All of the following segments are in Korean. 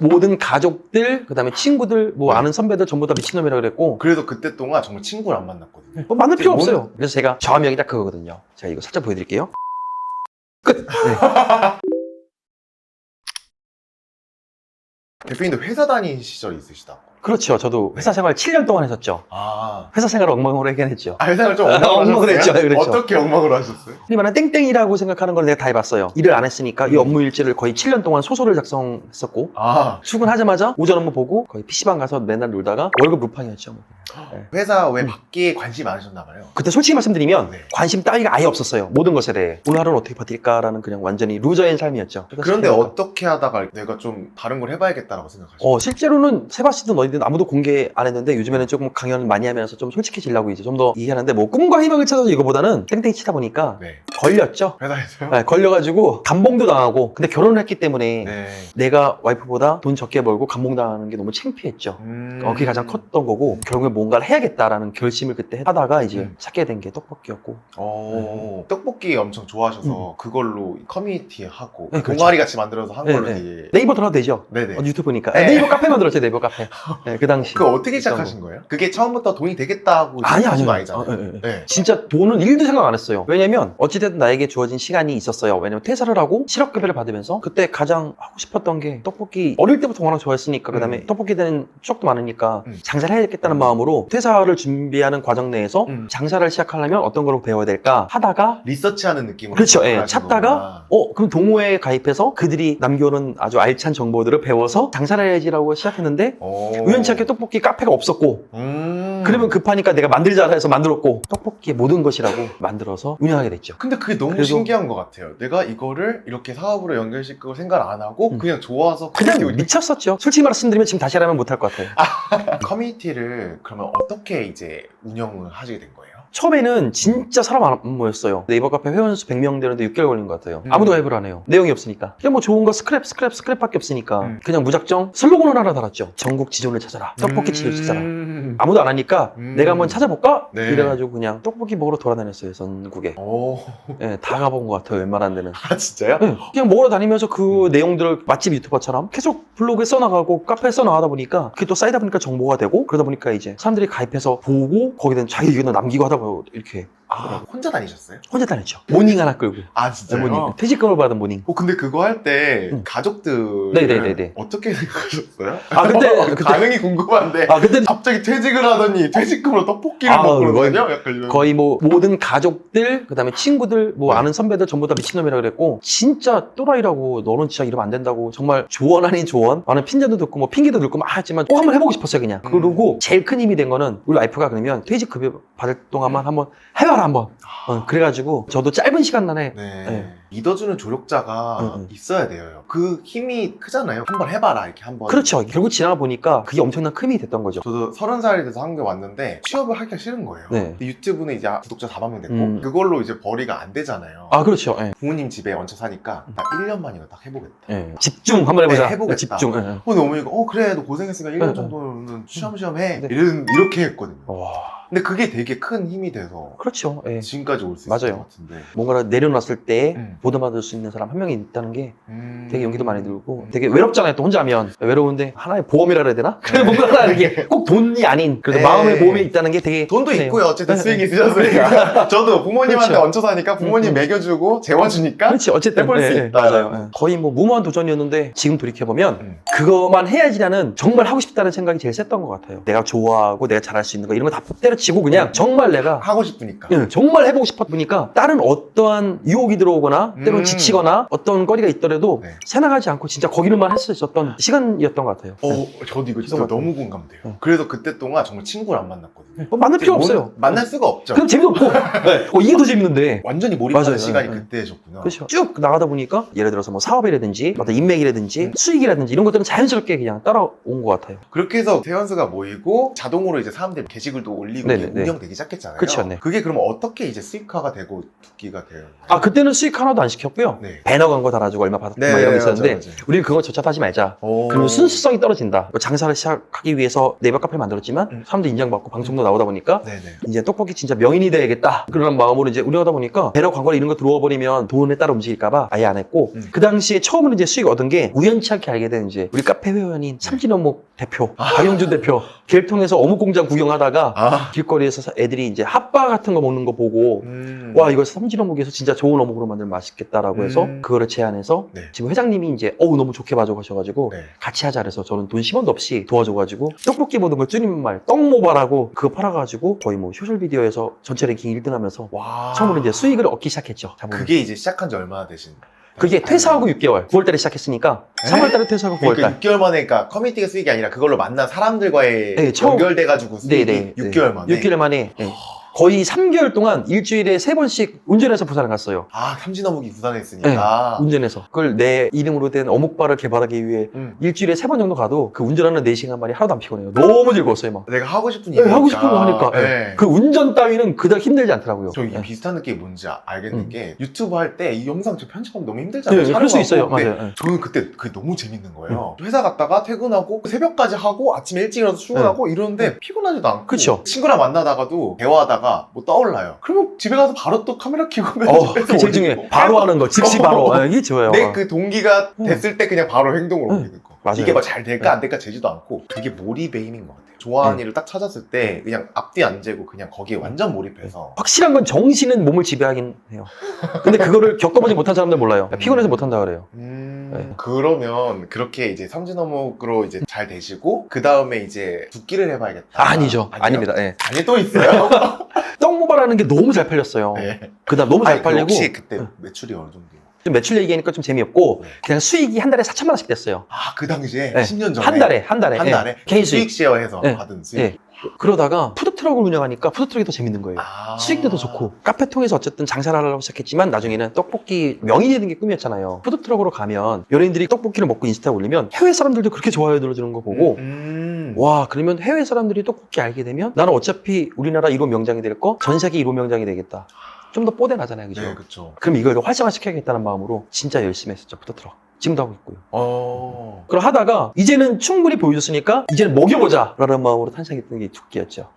모든 가족들, 그 다음에 친구들, 뭐 아는 선배들 전부 다 미친놈이라 그랬고, 그래서 그때 동안 정말 친구를 안 만났거든요. 뭐 만날 필요 없어요. 그래서 제가 저화명이 딱 그거거든요. 제가 이거 살짝 보여드릴게요. 끝! 네. 대표님도 회사 다닌 시절이 있으시다. 그렇죠. 저도 회사 생활 7년 동안 했었죠. 아. 회사 생활을 엉망으로 하긴 했죠. 아, 회사를 좀 아, 엉망으로 엉망으로 하셨어요? 했죠. 그렇죠. 어떻게 엉망으로 하셨어요? 흔히 말하는 땡땡이라고 생각하는 걸 내가 다 해봤어요. 일을 안 했으니까 이 업무 일지를 거의 7년 동안 소설을 작성했었고, 아, 출근하자마자 오전 업무 보고 거의 PC방 가서 맨날 놀다가 월급 루팡이었죠. 뭐. 회사 외 음. 밖에 관심이 많으셨나 봐요. 그때 솔직히 말씀드리면 네. 관심 따위가 아예 없었어요. 모든 것에 대해. 오늘 하루는 어떻게 버틸까라는 그냥 완전히 루저인 삶이었죠. 그런데 어떻게 하다가 내가 좀 다른 걸 해봐야겠다라고 생각하셨어요? 어, 실제로는 세바시든 너희든 아무도 공개 안 했는데 요즘에는 조금 강연을 많이 하면서 좀 솔직해지려고 이제 좀더 얘기하는데 뭐 꿈과 희망을 찾아서 이거보다는 땡땡이 치다 보니까 네. 걸렸죠. 회사에서요? 네, 걸려가지고 감봉도 당하고 근데 결혼을 했기 때문에 네. 내가 와이프보다 돈 적게 벌고 감봉 당하는 게 너무 창피했죠. 음. 어, 그게 가장 컸던 거고 결국에 뭔가를 해야겠다라는 결심을 그때 하다가 이제 음. 찾게 된 게 떡볶이였고 어, 떡볶이 엄청 좋아하셔서 그걸로 커뮤니티 하고 음. 네, 그렇죠. 동아리 같이 만들어서 한 네, 걸로 네. 되게 네이버 들어가도 되죠? 네네. 어, 유튜브니까 네. 네이버 카페 만들었죠 네이버 카페 네, 그 당시 그거 어떻게 시작하신 거예요? 그게 처음부터 돈이 되겠다고 아니 아니요 아니잖아요. 어, 예, 예. 네. 진짜 돈은 1도 생각 안 했어요. 왜냐면 어찌됐든 나에게 주어진 시간이 있었어요. 왜냐면 퇴사를 하고 실업급여를 받으면서 그때 가장 하고 싶었던 게 떡볶이 어릴 때부터 워낙 좋아했으니까 그다음에 음. 떡볶이에 대한 추억도 많으니까 음. 장사를 해야겠다는 음. 마음으로 퇴사를 준비하는 과정 내에서 음. 장사를 시작하려면 어떤 걸 배워야 될까 하다가 리서치하는 느낌으로 그렇죠. 예, 찾다가. 어 그럼 동호회에 가입해서 그들이 남겨놓은 아주 알찬 정보들을 배워서 장사를 해야지라고 시작했는데 오. 우연치 않게 떡볶이 카페가 없었고 음. 그러면 급하니까 내가 만들자 해서 만들었고 떡볶이의 모든 것이라고 만들어서 운영하게 됐죠. 근데 그게 너무 그래도- 신기한 것 같아요. 내가 이거를 이렇게 사업으로 연결시킬 걸 생각 안 하고 음. 그냥 좋아서 그냥 커뮤니티, 미쳤었죠. 솔직히 말씀드리면 지금 다시 하라면 못할 것 같아요. 커뮤니티를 그러면 어떻게 이제 운영을 하시게 된 거예요? 처음에는 진짜 사람 안 모였어요. 네이버 카페 회원 수 100명 되는데 6개월 걸린 것 같아요. 음. 아무도 앱을 안 해요. 내용이 없으니까. 그냥 뭐 좋은 거 스크랩, 스크랩, 스크랩밖에 없으니까 음. 그냥 무작정 슬로건을 하나 달았죠. 전국 지존을 찾아라. 떡볶이 지존을 찾아라. 음. 아무도 안 하니까 음. 내가 한번 찾아볼까? 네. 이래가지고 그냥 떡볶이 먹으러 돌아다녔어요. 전국에. 오. 예, 다 가본 것 같아요. 웬만한 데는. 아 진짜요? 예, 그냥 먹으러 다니면서 그 음. 내용들을 맛집 유튜버처럼 계속 블로그에 써나가고 카페에 써나가다 보니까 그게 또 쌓이다 보니까 정보가 되고 그러다 보니까 이제 사람들이 가입해서 보고 거기에 대한 자기 의견을 남기고 하다 보면 이렇게 아 혼자 다니셨어요? 혼자 다녔죠. 모닝 하나 끌고. 아 네, 진짜요? 모닝. 퇴직금을 받은 모닝. 어 근데 그거 할때 음. 가족들 네네네네. 어떻게 생각하셨어요? 아, 그때- 그때- 반응이 궁금한데 아, 그때 갑자기 퇴직을 하더니 퇴직금으로 떡볶이를 아, 먹고 그러거든요? 약간 이런 거의 뭐 모든 가족들, 그 다음에 친구들, 뭐 네. 아는 선배들 전부 다 미친놈이라 그랬고 진짜 또라이라고 너는 진짜 이러면 안 된다고 정말 조언 아닌 조언 많은 핀잔도 듣고 뭐 핑계도 듣고 막 했지만 꼭 한번 해보고 싶었어요 그냥 음. 그리고 제일 큰 힘이 된 거는 우리 와이프가 그러면 퇴직급여 받을 동안만 한번 해봐라 한번 어, 그래가지고 저도 짧은 시간 안에 네. 네. 믿어주는 조력자가 응, 응. 있어야 돼요. 그 힘이 크잖아요. 한번 해봐라 이렇게 한번. 그렇죠 결국 지나가 보니까 그게 엄청난 큰 힘이 됐던 거죠 저도 서른 살이 돼서 한국에 왔는데 취업을 하기가 싫은 거예요. 네. 근데 유튜브는 이제 구독자 4만 명 됐고 음. 그걸로 이제 벌이가 안 되잖아요. 아 그렇죠 예. 부모님 집에 얹혀 사니까 나 1년 만이면 딱 해보겠다. 예. 집중 한번 해보자 네, 해보겠다. 집중 예. 어, 근데 어머니가 어 그래 너 고생했으니까 1년 네, 정도는 쉬엄쉬엄 해. 네. 이런, 이렇게 했거든요. 와 근데 그게 되게 큰 힘이 돼서 그렇죠 예. 지금까지 올 수 있을 맞아요. 것 같은데. 뭔가를 내려놨을 때 음. 보듬받을 수 있는 사람 한 명이 있다는 게 음. 되게 용기도 많이 들고 되게 외롭잖아요 또 혼자 하면 외로운데 하나의 보험이라 해야 되나? 그래 네. 뭔가 하나 이게 꼭 돈이 아닌 그래도 네. 마음의 보험이 있다는 게 되게 돈도 크네요. 있고요. 어쨌든 네, 수익이 네. 있으셨으니까. 저도 부모님한테 그렇죠. 얹혀 사니까 부모님 음, 음. 먹여주고 재워주니까. 그렇지 어쨌든 해볼 수 예, 예, 있다. 맞아요 예. 거의 뭐 무모한 도전이었는데 지금 돌이켜보면 음. 그거만 해야지라는 정말 하고 싶다는 생각이 제일 셌던 것 같아요 내가 좋아하고 내가 잘할 수 있는 거 이런 거 다 때려치고 그냥 정말 내가 하고 싶으니까. 예, 정말 해보고 싶었으니까 다른 어떠한 유혹이 들어오거나 때로는 음. 지치거나 어떤 거리가 있더라도 네. 새나가지 않고 진짜 거기로만 할 수 있었던 시간이었던 것 같아요 어, 네. 저도 이거 진짜 너무 공감돼요. 응. 그래서 그때 동안 정말 친구를 안 만났거든요. 뭐 만날 필요 없어요 만날 수가 없죠. 그럼 재미도 없고 네. 어, 이게 더 재밌는데 완전히 몰입하는 맞아요. 시간이 네. 그때셨구나. 그렇죠. 쭉 나가다 보니까 예를 들어서 뭐 사업이라든지 어떤 인맥이라든지 음. 수익이라든지 이런 것들은 자연스럽게 그냥 따라온 것 같아요. 그렇게 해서 세연수가 모이고 자동으로 이제 사람들이 게시글도 올리고 네. 운영되기 시작했잖아요. 그쵸, 네. 그게 그럼 어떻게 이제 수익화가 되고 두끼가 돼요? 아 그때는 수익 하나도 안 시켰고요. 네. 배너 광고 달아주고 얼마 받았다 네, 막 이런 게 있었는데 맞아요. 우리는 그거 조차 하지 말자. 오. 그러면 순수성이 떨어진다. 뭐 장사를 시작하기 위해서 네이버 카페를 만들었지만 음. 사람들 인정받고 방송도 나오다 보니까 네네. 이제 떡볶이 진짜 명인이 돼야겠다. 그런 마음으로 이제 운영하다 보니까 배너 광고나 이런 거 들어와 버리면 돈에 따라 움직일까봐 아예 안 했고 음. 그 당시에 처음으로 이제 수익 얻은 게 우연치 않게 알게 된 이제 우리 카페 회원인 삼진어묵 대표, 박영준 대표 걔를 통해서 어묵 공장 구경하다가 아. 길거리에서 애들이 이제 핫바 같은 거 먹는 거 보고 음. 와 이거 삼진어묵에서 진짜 좋은 어묵으로 만들면 맛있겠다라고 해서 음. 그거를 제안해서 네. 지금 회장님이 이제 어우 너무 좋게 봐줘가셔가지고 네. 같이 하자 그래서 저는 돈 10원도 없이 도와줘가지고 떡볶이 모든 걸 줄임말 떡모바라고 그거 팔아가지고 거의 뭐 소셜미디어에서 전체 랭킹 1등 하면서 와. 처음으로 이제 수익을 얻기 시작했죠 자본을. 그게 이제 시작한 지 얼마나 되신? 그게 퇴사하고 6개월 9월달에 시작했으니까 에? 3월달에 퇴사하고 9월달 그러니까 6개월 만에 그러니까 커뮤니티가 수익이 아니라 그걸로 만난 사람들과의 네, 처음- 연결돼가지고 수익이 네네 6개월 만에. 6개월 만에 네. 거의 3개월 동안 일주일에 3번씩 운전해서 부산을 갔어요 아 삼진 어묵이 부산했으니까. 운전해서 그걸 내 이름으로 된 어묵바를 개발하기 위해 음. 일주일에 3번 정도 가도 그 운전하는 4시간 만에 하나도 안 피곤해요 너무 즐거웠어요 막 내가 하고 싶은 네, 일이니까. 하고 싶은 거 하니까. 네. 그 운전 따위는 그닥 힘들지 않더라고요. 저 이게 네. 비슷한 느낌이 뭔지 아- 알겠는 음. 게 유튜브 할 때 이 영상 저 편집하면 너무 힘들잖아요. 네, 그럴 수. 있어요. 근데 맞아요. 네. 저는 그때 그게 너무 재밌는 거예요. 회사 갔다가 퇴근하고 새벽까지 하고 아침에 일찍 일어나서 출근하고 이러는데 피곤하지도 않고 네. 그쵸. 친구랑 만나다가도 대화하다가 뭐 떠올라요. 그러면 집에 가서 바로 또 카메라 켜고 어, 편집해서 그게 제일 중요해. 올리고. 바로 하는 거, 즉시 어. 바로. 아, 이게 좋아요. 내 그 동기가 음. 됐을 때 그냥 바로 행동을 음. 옮기는 거. 맞아요. 이게 막 잘 될까 네. 안 될까 재지도 않고 그게 몰입의 힘인 것 같아요. 좋아하는 네. 일을 딱 찾았을 때 그냥 앞뒤 안 재고 그냥 거기에 완전 몰입해서 확실한 건 정신은 몸을 지배하긴 해요. 근데 그거를 겪어보지 못한 사람들 몰라요. 피곤해서 못한다 그래요. 음, 네. 그러면 그렇게 이제 삼진어묵으로 이제 잘 되시고 그 다음에 이제 두끼를 해봐야겠다. 아니죠. 아니요? 아닙니다. 예. 아니 또 있어요? 떡모바라는 게 너무 잘 팔렸어요. 네. 그 다음 너무 잘 아니, 팔리고. 혹시 그때 응. 매출이 어느 정도예요? 좀 매출 얘기하니까 좀 재미없고, 네. 그냥 수익이 한 달에 4천만 원씩 됐어요. 아 그 당시에 네. 10년 전에 한 달에, 한 달에. 한 예. 달에 개인 수익 수익. 쉐어해서 네. 받은 수익. 예. 그러다가 푸드트럭을 운영하니까 푸드트럭이 더 재밌는 거예요. 아. 수익도 더 좋고 카페 통해서 어쨌든 장사를 하려고 시작했지만 나중에는 떡볶이 명인이 되는 게 꿈이었잖아요 푸드트럭으로 가면 연예인들이 떡볶이를 먹고 인스타에 올리면 해외 사람들도 그렇게 좋아요 눌러주는 거 보고 음. 와 그러면 해외 사람들이 떡볶이 알게 되면 나는 어차피 우리나라 1호 명장이 될 거 전 세계 1호 명장이 되겠다 좀 더 뽀대나잖아요 그죠? 네, 그쵸. 그럼 이걸 활성화시켜야겠다는 마음으로 진짜 열심히 했었죠 푸드트럭 지금도 하고 있고요. 어. 그걸 하다가 이제는 충분히 보여줬으니까 이제는 먹여보자 라는 마음으로 탄생했던 게 두끼였죠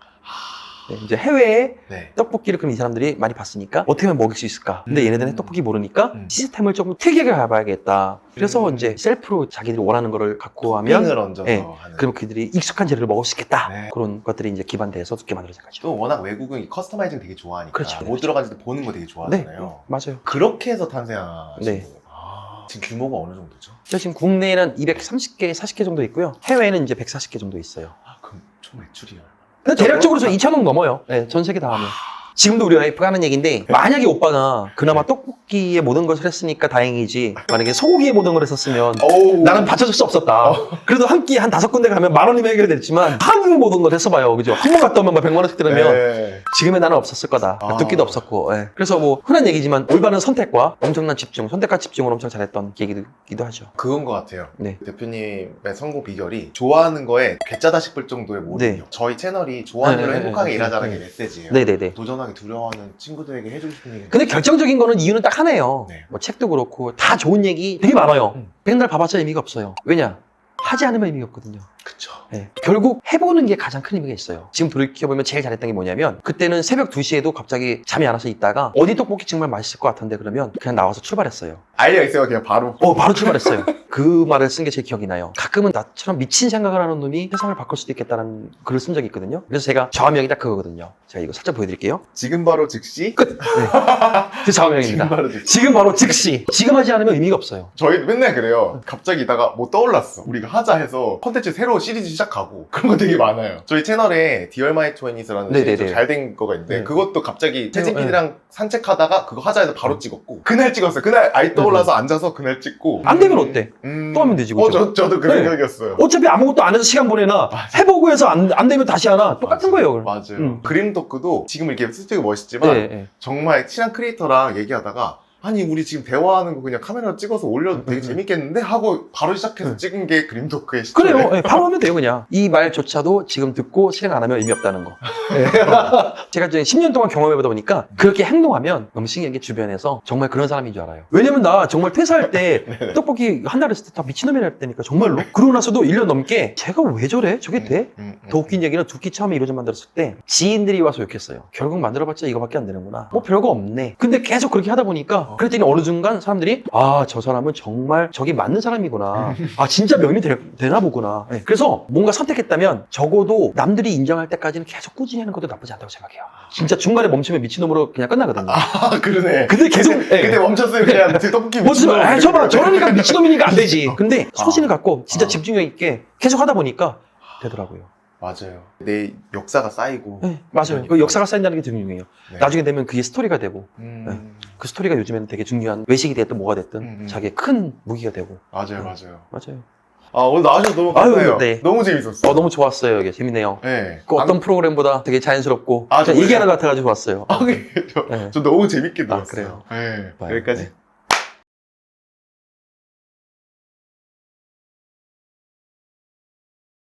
네, 이제 해외에 네. 떡볶이를 그럼 이 사람들이 많이 봤으니까 어떻게 하면 먹일 수 있을까? 근데 음. 얘네들은 떡볶이 모르니까 음. 시스템을 조금 특이하게 가봐야겠다. 그래서 음. 이제 셀프로 자기들이 원하는 거를 갖고 하면 핑을 얹어서 네. 하는. 그럼 그들이 익숙한 재료를 먹을 수 있겠다. 네. 그런 것들이 이제 기반돼서 두께 만들어진 거죠. 또 워낙 외국은 이 커스터마이징 되게 좋아하니까 그렇죠. 못 들어가지도 보는 거 되게 네, 좋아하잖아요. 맞아요. 그렇게 해서 탄생하신 네. 거예요. 아, 지금 규모가 어느 정도죠? 저 지금 국내에는 230개, 40개 정도 있고요. 해외에는 이제 140개 정도 있어요. 아, 그럼 총 매출이 얼마? 근데 대략적으로 저 2천억 넘어요. 네, 전 세계 다 하면. 지금도 우리 와이프가 하는 얘기인데 만약에 오빠가 그나마 떡볶이에 모든 것을 했으니까 다행이지 만약에 소고기에 모든 걸 했었으면 오. 나는 받쳐줄 수 없었다. 그래도 한끼한 다섯 군데 가면 만 원이면 해결됐지만 한국 모든 걸 했어봐요. 그죠? 한 번 갔다 오면 막 백만 원씩 들으면 네. 지금의 나는 없었을 거다. 아. 두끼도 없었고. 예. 그래서 뭐 흔한 얘기지만 올바른 선택과 엄청난 집중, 선택과 집중을 엄청 잘했던 계기기도 하죠. 그건 것 같아요. 네. 대표님의 성공 비결이 좋아하는 거에 괴짜다 싶을 정도의 몰입력. 네. 저희 채널이 좋아하는 네, 일로 네, 행복하게 네, 일하자는 네. 게 메시지예요. 네네네. 도전 하기 두려워하는 친구들에게 해주고 싶은 얘기. 근데 결정적인 거는 이유는 딱 하나예요. 네. 뭐 책도 그렇고 다 좋은 얘기 되게 많아요. 음. 백날 봐봤자 의미가 없어요. 왜냐? 하지 않으면 의미가 없거든요. 그쵸. 네. 결국 해보는 게 가장 큰 의미가 있어요. 지금 돌이켜보면 제일 잘했던 게 뭐냐면 그때는 새벽 2시에도 갑자기 잠이 안 와서 있다가 어디 떡볶이 정말 맛있을 것 같은데 그러면 그냥 나와서 출발했어요. 알려 있어요. 그냥 바로. 어, 바로 출발했어요. 그 말을 쓴 게 제 기억이 나요. 가끔은 나처럼 미친 생각을 하는 놈이 세상을 바꿀 수도 있겠다는 글을 쓴 적이 있거든요. 그래서 제가 좌우명이 딱 그거거든요. 제가 이거 살짝 보여드릴게요. 지금 바로 즉시. 끝! 네. 그 지금 좌우명입니다. 바로 즉시. 지금 바로 즉시. 지금 하지 않으면 의미가 없어요. 저희도 맨날 그래요. 갑자기 이다가 뭐 떠올랐어. 우리가 하자 해서 컨텐츠 새로 시리즈 시작하고 그런 거 되게 많아요. 저희 채널에 디얼 마이 트웬티스라는 네네네. 잘된 거가 있는데 네. 그것도 갑자기 네. 채팅피디랑 산책하다가 그거 하자 해서 바로 찍었고 그날 찍었어요. 그날 아이 떠올라서 앉아서 그날 찍고 안 되면 어때? 음. 또 하면 되지, 어, 그죠? 저, 저도 그 네. 생각이었어요. 어차피 아무것도 안 해서 시간 보내나 맞아. 해보고 해서 안, 안 되면 다시 하나 똑같은 맞아요. 거예요. 맞아요. 음. 그림 토크도 지금 이렇게 스티브 멋있지만 네, 네. 정말 친한 크리에이터랑 얘기하다가 아니 우리 지금 대화하는 거 그냥 카메라 찍어서 올려도 되게 음, 음. 재밌겠는데 하고 바로 시작해서 음. 찍은 게 그림 토크의 시초예요. 그래요. 예, 바로 하면 돼요, 그냥. 이 말조차도 지금 듣고 실행 안 하면 의미 없다는 거. 예. 제가 이제 10년 동안 경험해보다 보니까 그렇게 행동하면 너무 신기한 게 주변에서 정말 그런 사람인 줄 알아요. 왜냐면 나 정말 퇴사할 때 떡볶이 한 달 했을 때 다 미친놈이라 했다니까, 정말로. 그러고 나서도 1년 넘게 제가 왜 저래? 저게 돼? 음, 음, 더 웃긴 얘기는 두 끼 처음에 이루어져 만들었을 때 지인들이 와서 욕했어요. 결국 만들어봤자 이거밖에 안 되는구나. 뭐 별거 없네. 근데 계속 그렇게 하다 보니까 그랬더니 어느 순간 사람들이 아 저 사람은 정말 저기 맞는 사람이구나. 아 진짜 명이 되, 나 보구나. 네, 그래서 뭔가 선택했다면 적어도 남들이 인정할 때까지는 계속 꾸준히 하는 것도 나쁘지 않다고 생각해요. 진짜 중간에 멈추면 미친놈으로 그냥 끝나거든요. 아 그러네. 근데 계속 예. 그때 멈췄으면 그냥 떡볶이 뭐, 미친놈 아, 저봐, 저러니까 미친놈이니까 안 되지. 근데 아. 소신을 갖고 진짜 아. 집중력 있게 계속 하다 보니까 되더라고요. 맞아요. 내 역사가 쌓이고. 네, 맞아요. 그 역사가 쌓인다는 게 중요해요. 네. 나중에 되면 그게 스토리가 되고 음, 그 스토리가 요즘에는 되게 중요한 외식이 됐든 뭐가 됐든 음, 음. 자기의 큰 무기가 되고 맞아요, 맞아요. 맞아요. 아 오늘 나와주셔서 너무 감사해요. 네. 너무 재밌었어요. 어 너무 좋았어요 이게 재밌네요. 네. 그 어떤 프로그램보다 되게 자연스럽고 아? 얘기하는 것 같아가지고 좋았어요. 아, 저, 네. 저 너무 재밌게 아, 들었어요. 그래요? 네. 봐요. 여기까지. 네.